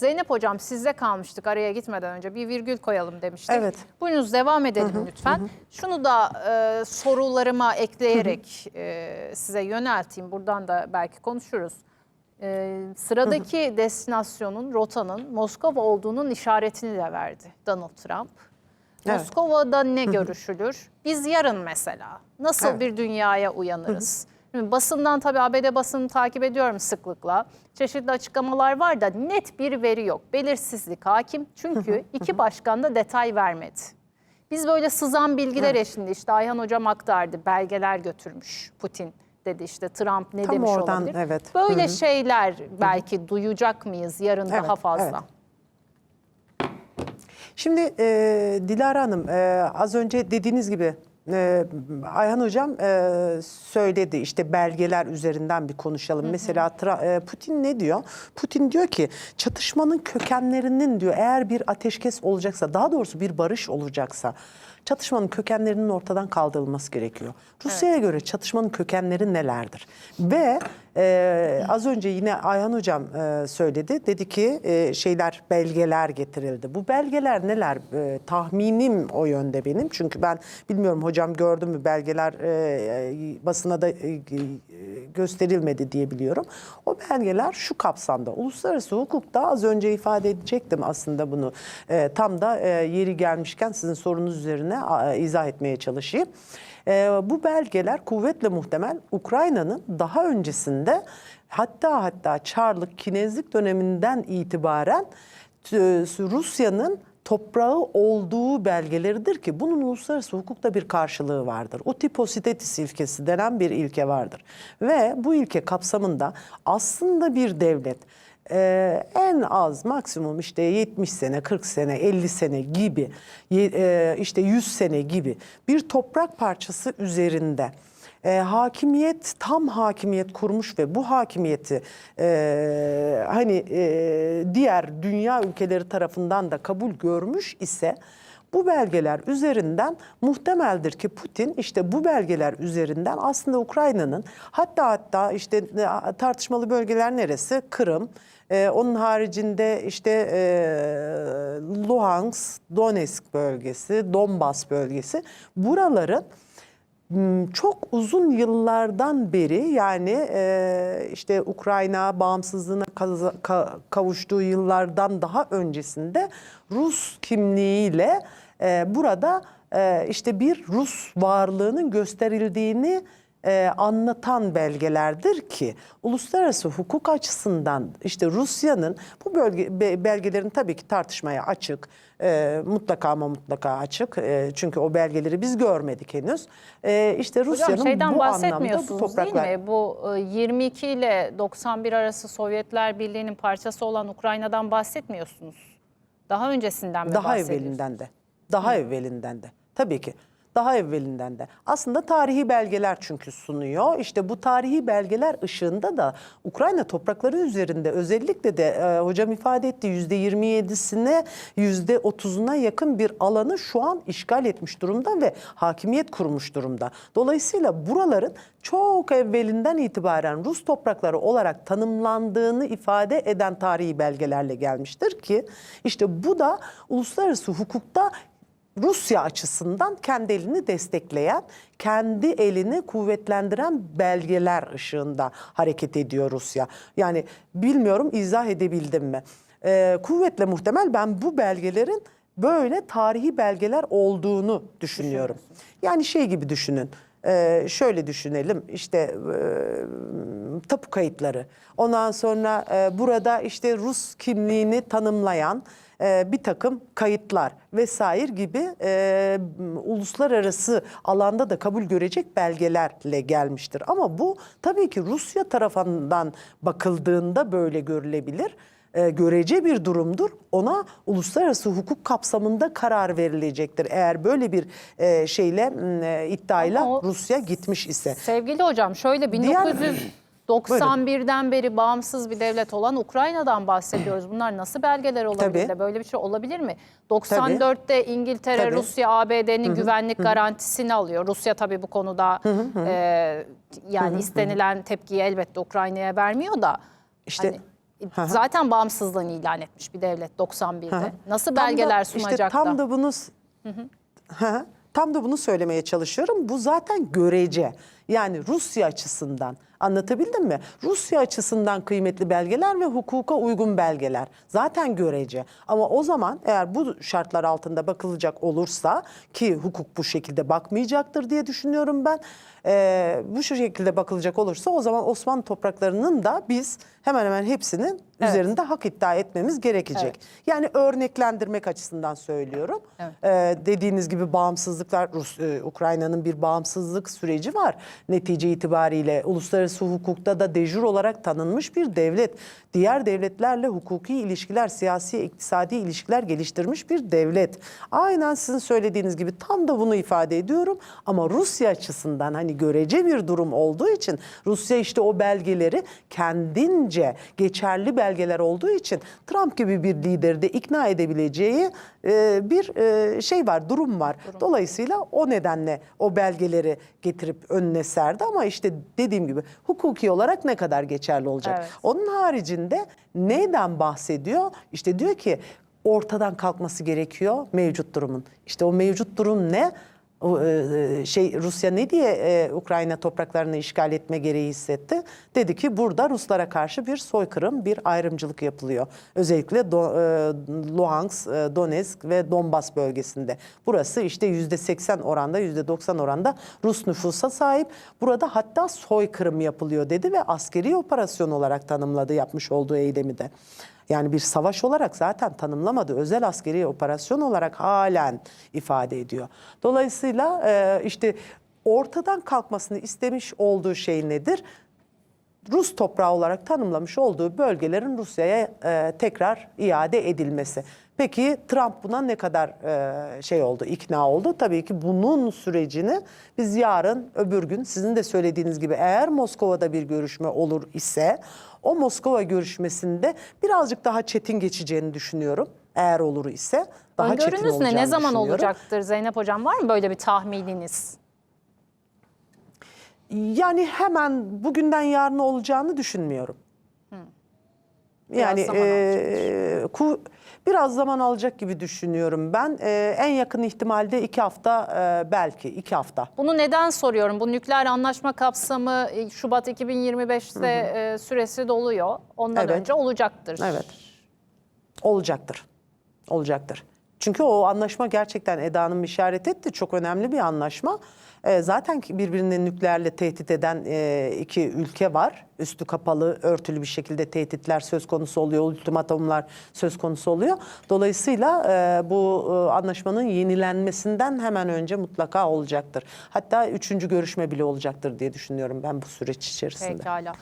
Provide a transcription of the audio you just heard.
Zeynep Hocam sizde kalmıştık araya gitmeden önce bir virgül koyalım demiştik. Evet. Buyurunuz devam edelim lütfen. Şunu da e, sorularıma ekleyerek e, size yönelteyim. Buradan da belki konuşuruz. E, sıradaki destinasyonun, rotanın Moskova olduğunun işaretini de verdi Donald Trump. Evet. Moskova'da ne görüşülür? Biz yarın mesela nasıl Evet. bir dünyaya uyanırız? Şimdi basından tabii ABD basını takip ediyorum sıklıkla. Çeşitli açıklamalar var da net bir veri yok. Belirsizlik hakim çünkü iki başkan da detay vermedi. Biz böyle sızan bilgiler eşliğinde işte Ayhan Hocam aktardı belgeler götürmüş Putin dedi işte Trump ne Tam demiş oradan, olabilir. evet. Böyle şeyler belki duyacak mıyız yarın Evet, daha fazla? evet. Şimdi e, Dilara Hanım e, az önce dediğiniz gibi e, Ayhan Hocam e, söyledi işte belgeler üzerinden bir konuşalım. Mesela Tra- e, Putin ne diyor? Putin diyor ki çatışmanın kökenlerinin diyor eğer bir ateşkes olacaksa daha doğrusu bir barış olacaksa çatışmanın kökenlerinin ortadan kaldırılması gerekiyor. Rusya'ya göre çatışmanın kökenleri nelerdir? Ve e, az önce yine Ayhan Hocam e, söyledi. Dedi ki e, şeyler belgeler getirildi. Bu belgeler neler? E, tahminim o yönde benim. Çünkü ben bilmiyorum hocam gördü mü belgeler e, e, basına da e, e, gösterilmedi diye biliyorum. O belgeler şu kapsamda. Uluslararası hukukta az önce ifade edecektim aslında bunu. E, tam da e, yeri gelmişken sizin sorunuz üzerine a, izah etmeye çalışayım. E, bu belgeler kuvvetle muhtemel Ukrayna'nın daha öncesinde hatta hatta Çarlık Kinezlik döneminden itibaren e, Rusya'nın toprağı olduğu belgeleridir ki bunun uluslararası hukukta bir karşılığı vardır. Utipositetis ilkesi denen bir ilke vardır. Ve bu ilke kapsamında aslında bir devlet e, en az maksimum işte 70 sene, 40 sene, 50 sene gibi e, işte 100 sene gibi bir toprak parçası üzerinde e, hakimiyet tam hakimiyet kurmuş ve bu hakimiyeti e, hani e, diğer dünya ülkeleri tarafından da kabul görmüş ise bu belgeler üzerinden muhtemeldir ki Putin işte bu belgeler üzerinden aslında Ukrayna'nın hatta hatta işte e, tartışmalı bölgeler neresi? Kırım, ee, onun haricinde işte e, Luhansk, Donetsk bölgesi, Donbas bölgesi buraların çok uzun yıllardan beri yani e, işte Ukrayna bağımsızlığına kavuştuğu yıllardan daha öncesinde Rus kimliğiyle e, burada e, işte bir Rus varlığının gösterildiğini e, anlatan belgelerdir ki uluslararası hukuk açısından işte Rusya'nın bu bölge be- belgelerin tabii ki tartışmaya açık e, mutlaka ama mutlaka açık. E, çünkü o belgeleri biz görmedik henüz. E, işte Rusya'nın bu anlamda bu topraklar değil mi? Bu e, 22 ile 91 arası Sovyetler Birliği'nin parçası olan Ukrayna'dan bahsetmiyorsunuz. Daha öncesinden mi daha evvelinden de. Daha evvelinden de. Tabii ki daha evvelinden de. Aslında tarihi belgeler çünkü sunuyor. İşte bu tarihi belgeler ışığında da Ukrayna toprakları üzerinde özellikle de e, hocam ifade etti yüzde 27'sine yüzde 30'una yakın bir alanı şu an işgal etmiş durumda ve hakimiyet kurmuş durumda. Dolayısıyla buraların çok evvelinden itibaren Rus toprakları olarak tanımlandığını ifade eden tarihi belgelerle gelmiştir ki işte bu da uluslararası hukukta Rusya açısından kendi elini destekleyen, kendi elini kuvvetlendiren belgeler ışığında hareket ediyor Rusya. Yani bilmiyorum izah edebildim mi? Ee, kuvvetle muhtemel ben bu belgelerin böyle tarihi belgeler olduğunu düşünüyorum. Yani şey gibi düşünün. Ee, şöyle düşünelim işte e, tapu kayıtları. Ondan sonra e, burada işte Rus kimliğini tanımlayan e, bir takım kayıtlar vesaire gibi e, uluslararası alanda da kabul görecek belgelerle gelmiştir. Ama bu tabii ki Rusya tarafından bakıldığında böyle görülebilir. E, görece bir durumdur. Ona uluslararası hukuk kapsamında karar verilecektir. Eğer böyle bir e, şeyle e, iddiayla o- Rusya gitmiş ise. Sevgili hocam şöyle Diğer- 1991'den beri bağımsız bir devlet olan Ukrayna'dan bahsediyoruz. Bunlar nasıl belgeler olabilir Tabii. de böyle bir şey olabilir mi? 94'te İngiltere, Tabii. Rusya, ABD'nin güvenlik garantisini alıyor. Rusya tabii bu konuda e, yani istenilen tepkiyi elbette Ukrayna'ya vermiyor da. İşte hani Zaten bağımsızlığını ilan etmiş bir devlet 91'de. Nasıl Tam da- belgeler işte sunacak tam da? da bunu Hı, tam da bunu söylemeye çalışıyorum. Bu zaten görece. Yani Rusya açısından anlatabildim mi? Rusya açısından kıymetli belgeler ve hukuka uygun belgeler. Zaten görece. Ama o zaman eğer bu şartlar altında bakılacak olursa ki hukuk bu şekilde bakmayacaktır diye düşünüyorum ben. Ee, bu şekilde bakılacak olursa o zaman Osmanlı topraklarının da biz hemen hemen hepsinin Evet. üzerinde hak iddia etmemiz gerekecek. Evet. Yani örneklendirmek açısından söylüyorum. Evet. Ee, dediğiniz gibi bağımsızlıklar, Rus, e, Ukrayna'nın bir bağımsızlık süreci var. Netice itibariyle uluslararası hukukta da dejur olarak tanınmış bir devlet. Diğer devletlerle hukuki ilişkiler, siyasi, iktisadi ilişkiler geliştirmiş bir devlet. Aynen sizin söylediğiniz gibi tam da bunu ifade ediyorum. Ama Rusya açısından hani görece bir durum olduğu için Rusya işte o belgeleri kendince geçerli belgeler olduğu için Trump gibi bir lideri de ikna edebileceği e, bir e, şey var, durum var. Dolayısıyla o nedenle o belgeleri getirip önüne serdi ama işte dediğim gibi hukuki olarak ne kadar geçerli olacak? Evet. Onun haricinde neyden bahsediyor? İşte diyor ki ortadan kalkması gerekiyor mevcut durumun. İşte o mevcut durum ne? O, e, şey Rusya ne diye e, Ukrayna topraklarını işgal etme gereği hissetti? Dedi ki burada Ruslara karşı bir soykırım, bir ayrımcılık yapılıyor. Özellikle Do- e, Luhansk, e, Donetsk ve Donbas bölgesinde. Burası işte yüzde 80 oranda, yüzde 90 oranda Rus nüfusa sahip. Burada hatta soykırım yapılıyor dedi ve askeri operasyon olarak tanımladı yapmış olduğu eylemi de. Yani bir savaş olarak zaten tanımlamadı. Özel askeri operasyon olarak halen ifade ediyor. Dolayısıyla e, işte ortadan kalkmasını istemiş olduğu şey nedir? Rus toprağı olarak tanımlamış olduğu bölgelerin Rusya'ya e, tekrar iade edilmesi. Peki Trump buna ne kadar e, şey oldu, ikna oldu? Tabii ki bunun sürecini biz yarın, öbür gün sizin de söylediğiniz gibi eğer Moskova'da bir görüşme olur ise o Moskova görüşmesinde birazcık daha çetin geçeceğini düşünüyorum. Eğer olur ise daha çetin Öngörünüz olacağını ne? Ne zaman olacaktır Zeynep Hocam? Var mı böyle bir tahmininiz? Yani hemen bugünden yarına olacağını düşünmüyorum. Biraz Yani zaman eee, ku- biraz zaman alacak gibi düşünüyorum ben. Eee, en yakın ihtimalde iki hafta eee, belki iki hafta. Bunu neden soruyorum? Bu nükleer anlaşma kapsamı e, Şubat 2025'te e, süresi doluyor. Ondan Evet. önce olacaktır. Evet. Olacaktır. Olacaktır. Çünkü o anlaşma gerçekten Eda'nın işaret etti. Çok önemli bir anlaşma. Ee, zaten birbirini nükleerle tehdit eden e, iki ülke var. Üstü kapalı, örtülü bir şekilde tehditler söz konusu oluyor, ultimatomlar söz konusu oluyor. Dolayısıyla e, bu e, anlaşmanın yenilenmesinden hemen önce mutlaka olacaktır. Hatta üçüncü görüşme bile olacaktır diye düşünüyorum ben bu süreç içerisinde. Pekala.